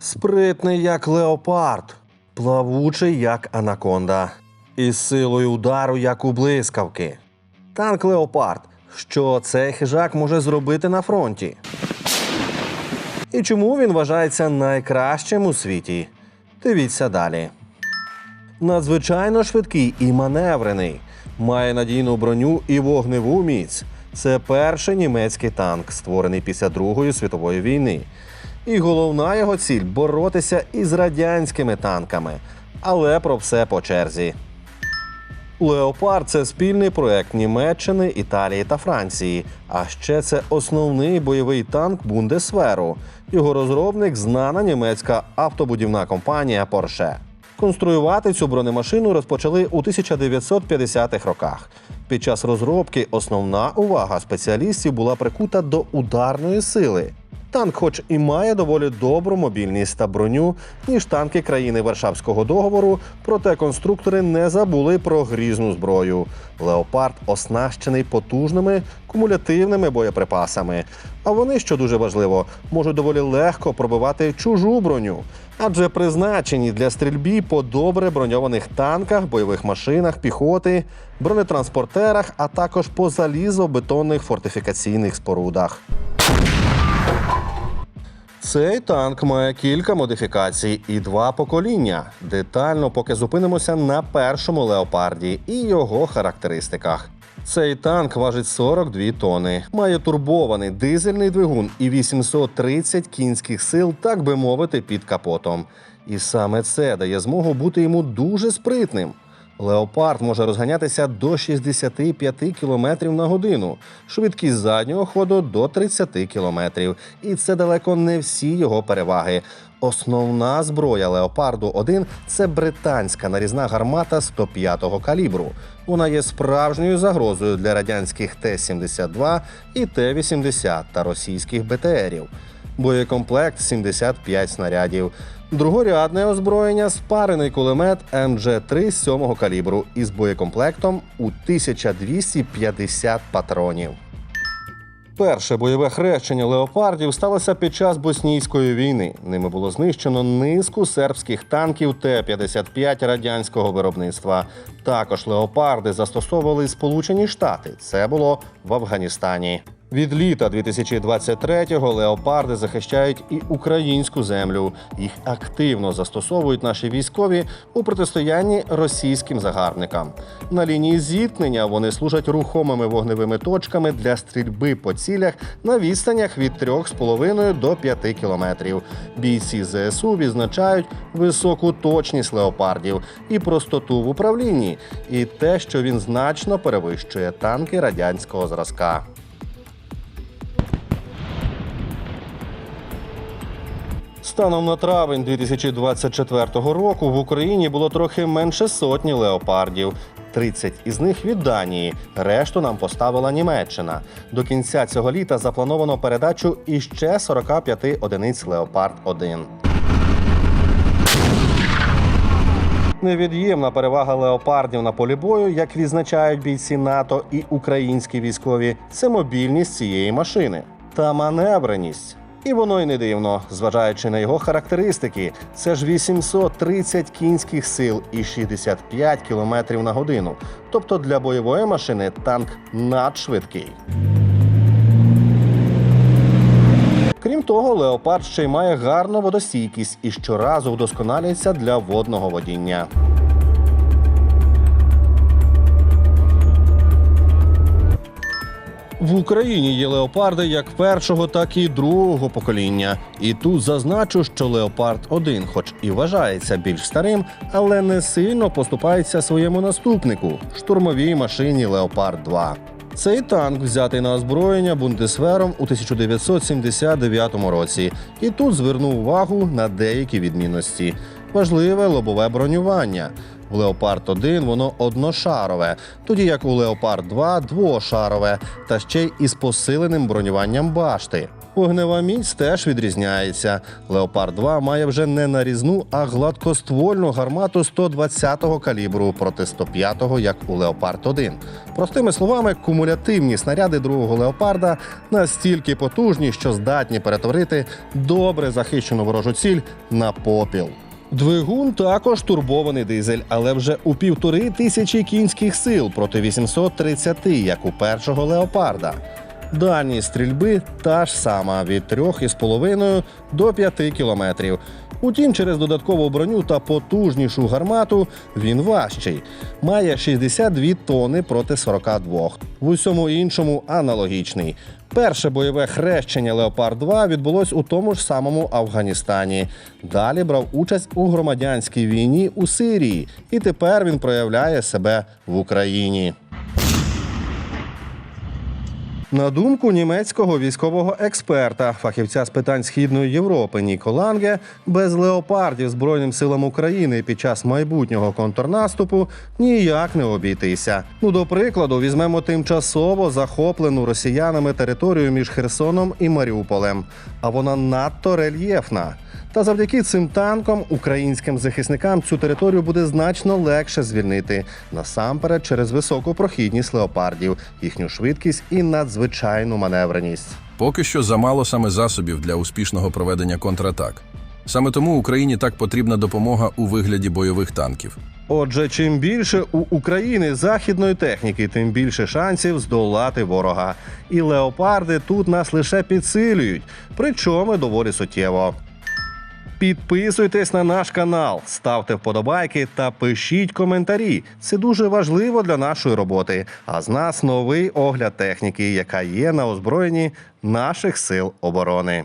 Спритний як леопард, плавучий як анаконда, із силою удару, як у блискавки. Танк Леопард. Що цей хижак може зробити на фронті? І чому він вважається найкращим у світі? Дивіться далі. Надзвичайно швидкий і маневрений. Має надійну броню і вогневу міць. Це перший німецький танк, створений після Другої світової війни. І головна його ціль боротися із радянськими танками. Але про все по черзі. Леопард це спільний проект Німеччини, Італії та Франції. А ще це основний бойовий танк Бундесверу. Його розробник знана німецька автобудівна компанія Porsche. Конструювати цю бронемашину розпочали у 1950-х роках. Під час розробки основна увага спеціалістів була прикута до ударної сили. Танк, хоч і має доволі добру мобільність та броню, ніж танки країни Варшавського договору, проте конструктори не забули про грізну зброю. Леопард оснащений потужними кумулятивними боєприпасами. А вони, що дуже важливо, можуть доволі легко пробивати чужу броню, адже призначені для стрільбі по добре броньованих танках, бойових машинах, піхоти, бронетранспортерах, а також по залізобетонних фортифікаційних спорудах. Цей танк має кілька модифікацій і два покоління. Детально поки зупинимося на першому леопарді і його характеристиках. Цей танк важить 42 тони, має турбований дизельний двигун і 830 кінських сил, так би мовити, під капотом. І саме це дає змогу бути йому дуже спритним. Леопард може розганятися до 65 км на годину, швидкість заднього ходу до 30 км. І це далеко не всі його переваги. Основна зброя Леопарду 1 це британська нарізна гармата 105-го калібру. Вона є справжньою загрозою для радянських Т-72 і Т-80 та російських БТРів. Боєкомплект 75 снарядів. Другорядне озброєння спарений кулемет МД-3 7-го калібру із боєкомплектом у 1250 патронів. Перше бойове хрещення леопардів сталося під час боснійської війни. Ними було знищено низку сербських танків Т-55 радянського виробництва. Також леопарди застосовували Сполучені Штати. Це було в Афганістані. Від літа 2023-го леопарди захищають і українську землю. Їх активно застосовують наші військові у протистоянні російським загарбникам. На лінії зіткнення вони служать рухомими вогневими точками для стрільби по цілях на відстанях від 3,5 до 5 кілометрів. Бійці ЗСУ відзначають високу точність леопардів і простоту в управлінні, і те, що він значно перевищує танки радянського зразка. Станом на травень 2024 року в Україні було трохи менше сотні леопардів. 30 із них від Данії, решту нам поставила Німеччина. До кінця цього літа заплановано передачу іще 45 одиниць Леопард 1 Невід'ємна перевага леопардів на полі бою, як відзначають бійці НАТО і українські військові, це мобільність цієї машини та маневреність. І воно й не дивно, зважаючи на його характеристики, це ж 830 кінських сил і 65 км на годину. Тобто для бойової машини танк надшвидкий. Крім того, леопард ще й має гарну водостійкість і щоразу вдосконалюється для водного водіння. В Україні є леопарди як першого, так і другого покоління. І тут зазначу, що леопард 1 хоч і вважається більш старим, але не сильно поступається своєму наступнику штурмовій машині Леопард 2. Цей танк взятий на озброєння Бундесвером у 1979 році, і тут звернув увагу на деякі відмінності. Важливе лобове бронювання. В Леопард 1 воно одношарове, тоді як у Леопард 2 двошарове, та ще й із посиленим бронюванням башти. Вогнева міць теж відрізняється. Леопард 2 має вже не нарізну, а гладкоствольну гармату 120-го калібру проти 105-го, як у Леопард 1. Простими словами, кумулятивні снаряди другого леопарда настільки потужні, що здатні перетворити добре захищену ворожу ціль на попіл. Двигун також турбований дизель, але вже у півтори тисячі кінських сил проти 830, як у першого леопарда. Дальність стрільби та ж сама від 3,5 до 5 кілометрів. Утім, через додаткову броню та потужнішу гармату він важчий. Має 62 тонни проти 42. В усьому іншому аналогічний. Перше бойове хрещення Леопард 2 відбулось у тому ж самому Афганістані. Далі брав участь у громадянській війні у Сирії, і тепер він проявляє себе в Україні. На думку німецького військового експерта, фахівця з питань східної Європи Ніко Ланге, без леопардів Збройним силам України під час майбутнього контрнаступу ніяк не обійтися. Ну, до прикладу, візьмемо тимчасово захоплену росіянами територію між Херсоном і Маріуполем. А вона надто рельєфна. Та завдяки цим танкам українським захисникам цю територію буде значно легше звільнити насамперед через високу прохідність леопардів, їхню швидкість і надзвичайну маневреність. Поки що замало саме засобів для успішного проведення контратак. Саме тому Україні так потрібна допомога у вигляді бойових танків. Отже, чим більше у України західної техніки, тим більше шансів здолати ворога. І леопарди тут нас лише підсилюють, причому доволі суттєво. Підписуйтесь на наш канал, ставте вподобайки та пишіть коментарі. Це дуже важливо для нашої роботи. А з нас новий огляд техніки, яка є на озброєнні наших сил оборони.